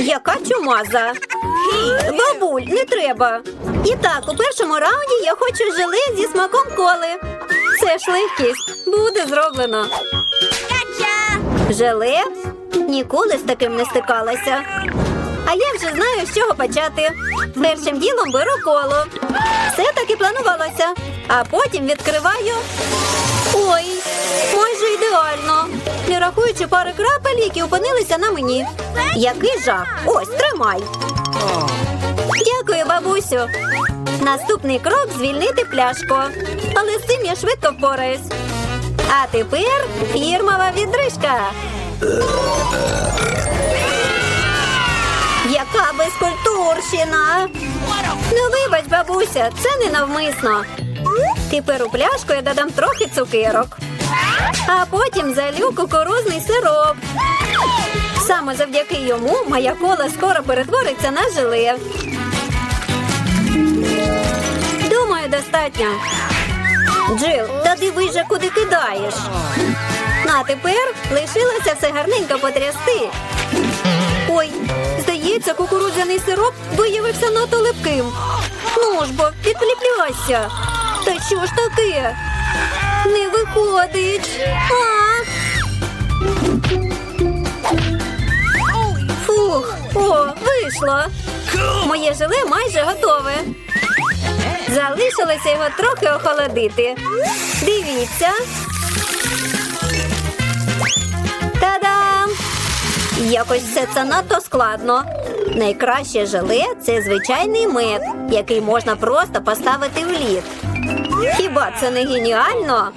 Яка чумаза. Бабуль, не треба. І так, у першому раунді я хочу желе зі смаком коли. Це ж легкість. Буде зроблено. Желе? Ніколи з таким не стикалася. А я вже знаю, з чого почати. Першим ділом беру коло. Все так і планувалося. А потім відкриваю. Ой, майже ідеально. Не рахуючи пари крапель, які опинилися на мені. Який жах! Ось, тримай. Дякую, бабусю. Наступний крок звільнити пляшку. Але з цим я швидко впораюсь. А тепер фірмова відрижка. Яка безкультурщина! Ну, вибач, бабуся, це не навмисно. Тепер у пляшку я додам трохи цукерок, а потім залю кукурузний сироп. Саме завдяки йому моя кола скоро перетвориться на желе. Думаю, достатньо. Джил, та дивись же, куди кидаєш. Ну, А тепер лишилося все гарненько потрясти. Ой, здається, кукурудзяний сироп виявився надто липким. Ну ж бо, підліпляйся. Та що ж таке? Не виходить. А! Фух, о, вийшло. Моє желе майже готове. Залишилося його трохи охолодити. Дивіться. Та-дам! Якось все це надто складно. Найкраще желе це звичайний мед, який можна просто поставити в лід. Хіба це не геніально?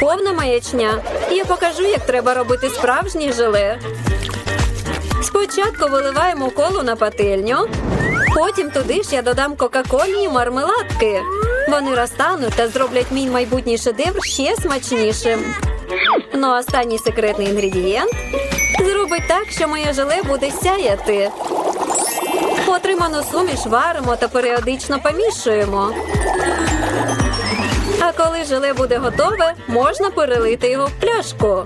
Повна маячня. Я покажу, як треба робити справжнє желе. Спочатку виливаємо колу на пательню, потім туди ж я додам кока-колі і мармеладки. Вони розтануть та зроблять мій майбутній шедевр ще смачнішим. Ну, а останній секретний інгредієнт зробить так, що моє желе буде сяяти. Отриману суміш варимо та періодично помішуємо. А коли желе буде готове, можна перелити його в пляшку.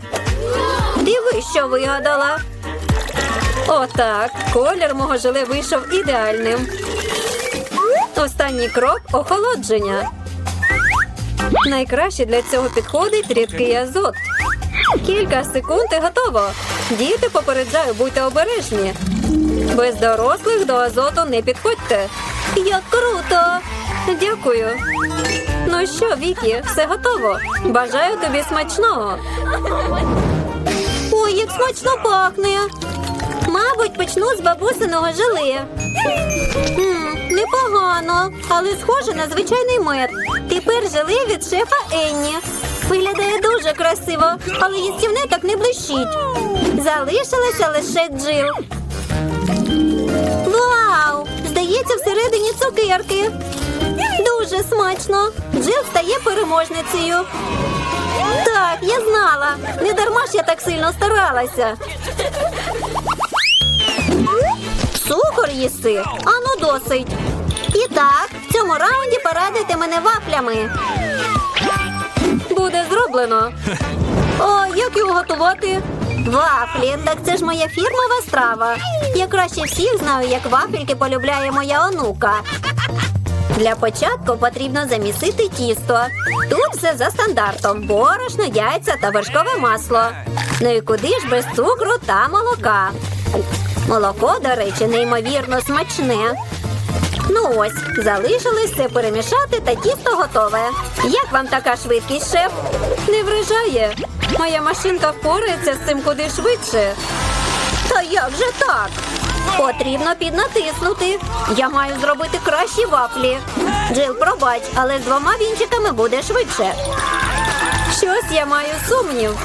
Диви, що вигадала. Отак, колір мого желе вийшов ідеальним. Останній крок охолодження. Найкраще для цього підходить рідкий азот. Кілька секунд і готово. Діти попереджаю, будьте обережні. Без дорослих до азоту не підходьте. Як круто! Дякую. Ну що, Вікі, все готово. Бажаю тобі смачного. Ой, як смачно пахне. Мабуть, почну з бабусиного желе. Непогано, але схоже на звичайний мед. Тепер желе від шефа Енні. Виглядає дуже красиво, але їстівне так не блищить. Залишилося лише джил. Здається, всередині цукерки. Дуже смачно. Джил стає переможницею. Так, я знала. Не дарма ж я так сильно старалася. Цукор їси? Ану досить. І так, в цьому раунді порадуйте мене вафлями. Буде зроблено. О, як його готувати? Вафлі, так це ж моя фірмова страва. Я краще всіх знаю, як вафельки полюбляє моя онука. Для початку потрібно замісити тісто. Тут все за стандартом: борошно, яйця та вершкове масло. Ну і куди ж без цукру та молока? Молоко, до речі, неймовірно смачне. Ну ось, залишилось все перемішати та тісто готове. Як вам така швидкість, шеф? Не вражає. Моя машинка впорається з цим куди швидше. Та як же так? Потрібно піднатиснути. Я маю зробити кращі вафлі. Джил, пробач, але з двома вінчиками буде швидше. Щось я маю сумнів.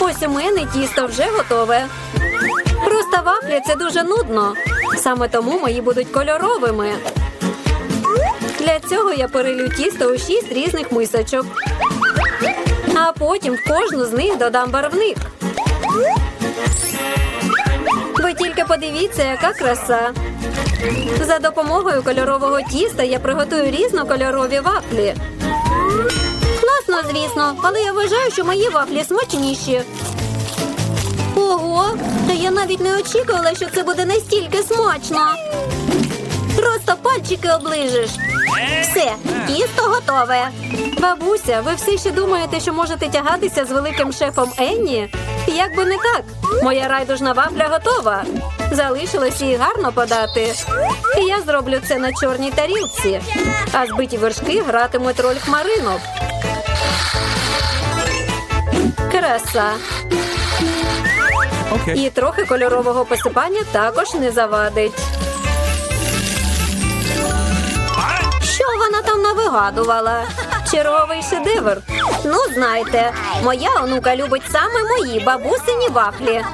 Ось у мене тісто вже готове. Просто вафлі це дуже нудно. Саме тому мої будуть кольоровими. Для цього я перелю тісто у шість різних мисочок. А потім в кожну з них додам барвник. Ви тільки подивіться, яка краса. За допомогою кольорового тіста я приготую різнокольорові вафлі. Класно, звісно, але я вважаю, що мої вафлі смачніші. Ого, Та я навіть не очікувала, що це буде настільки смачно. Просто пальчики оближеш. Все, тісто готове. Бабуся, ви все ще думаєте, що можете тягатися з великим шефом Енні? Як би не так, моя райдужна вафля готова. Залишилось її гарно подати. І я зроблю це на чорній тарілці. А збиті вершки гратимуть роль хмаринок. Краса. Okay. І трохи кольорового посипання також не завадить. Що вона там навигадувала? Черговий шедевр. Ну, знаєте, моя онука любить саме мої бабусині вафлі,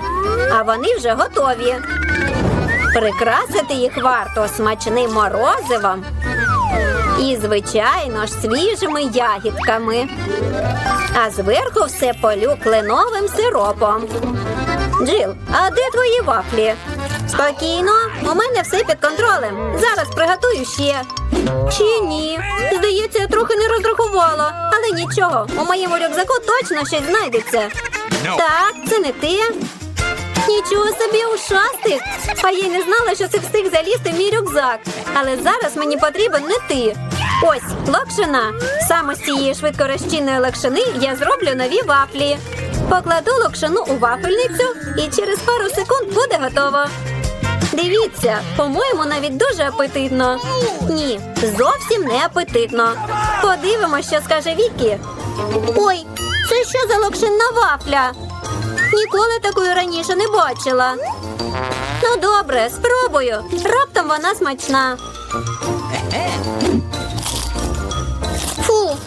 а вони вже готові. Прикрасити їх варто смачним морозивом і, звичайно ж, свіжими ягідками. А зверху все полю кленовим сиропом. Джил, а де твої вафлі? Спокійно, у мене все під контролем. Зараз приготую ще. Чи ні? Здається, я трохи не розрахувала. Але нічого, у моєму рюкзаку точно щось знайдеться. Так, це не ти. Нічого собі ушастик. А я й не знала, що ти встиг залізти в мій рюкзак. Але зараз мені потрібен не ти. Ось, локшина. Саме з цієї швидкорозчинної локшини я зроблю нові вафлі. Покладу локшину у вафельницю і через пару секунд буде готово. Дивіться, по-моєму, навіть дуже апетитно. Ні, зовсім не апетитно. Подивимося, що скаже Вікі. Ой, це що за локшинна вафля? Ніколи такої раніше не бачила. Ну, добре, спробую. Раптом вона смачна.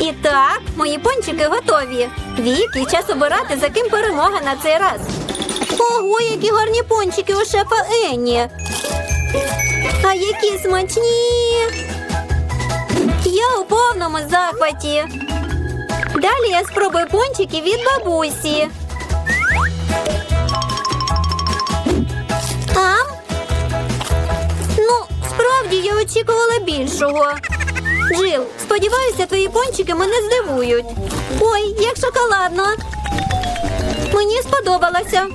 І так, мої пончики готові. Вікі, час обирати, за ким перемога на цей раз. Ого, які гарні пончики у шефа Енні. А які смачні. Я у повному захваті. Далі я спробую пончики від бабусі. Ам? Ну, справді я очікувала більшого. Джил, сподіваюся, твої пончики мене здивують. Ой, як шоколадно. Мені сподобалося.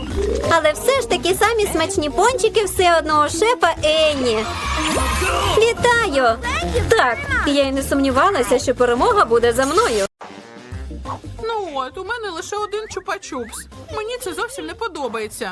Але все ж таки самі смачні пончики все одного шефа Енні. Вітаю! Так, я й не сумнівалася, що перемога буде за мною. Ну от, у мене лише один чупа-чупс. Мені це зовсім не подобається.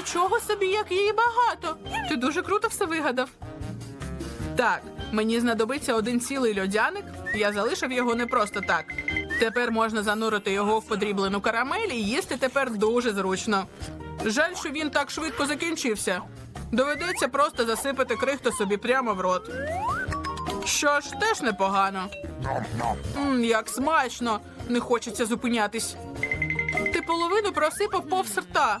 Нічого собі, як її багато. Ти дуже круто все вигадав. Так, мені знадобиться один цілий льодяник. Я залишив його не просто так. Тепер можна занурити його в подріблену карамель і їсти тепер дуже зручно. Жаль, що він так швидко закінчився. Доведеться просто засипати крихту собі прямо в рот. Що ж, теж непогано. Мм, як смачно! Не хочеться зупинятись. Ти половину просипав повз рта.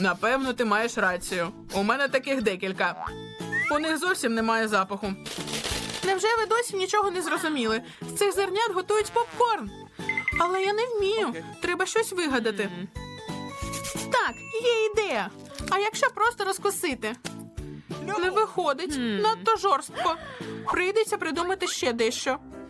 Напевно, ти маєш рацію. У мене таких декілька. У них зовсім немає запаху. Невже ви досі нічого не зрозуміли? З цих зернят готують попкорн. Але я не вмію. Треба щось вигадати. Так, є ідея. А якщо просто розкусити? Не виходить, надто жорстко. Прийдеться придумати ще дещо.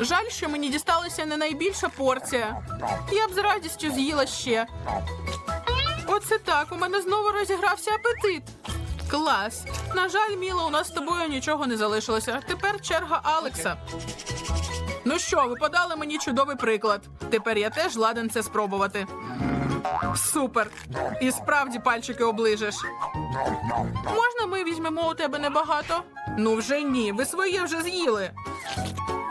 Жаль, що мені дісталася не найбільша порція. Я б з радістю з'їла ще. Оце так, у мене знову розігрався апетит. Клас. На жаль, Міла, у нас з тобою нічого не залишилося. Тепер черга Алекса. Ну що, ви подали мені чудовий приклад. Тепер я теж ладен це спробувати. Супер! І справді пальчики оближеш. Можна ми візьмемо у тебе небагато? Ну вже ні, ви своє вже з'їли.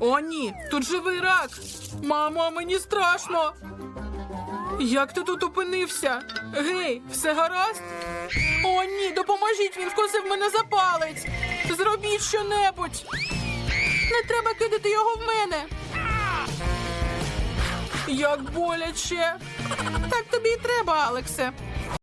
О, ні, тут живий рак. Мамо, мені страшно. Як ти тут опинився? Гей, все гаразд? О, ні, допоможіть, він вкусив мене за палець. Зробіть щонебудь. Не треба кидати його в мене. Як боляче. Так тобі і треба, Алексе.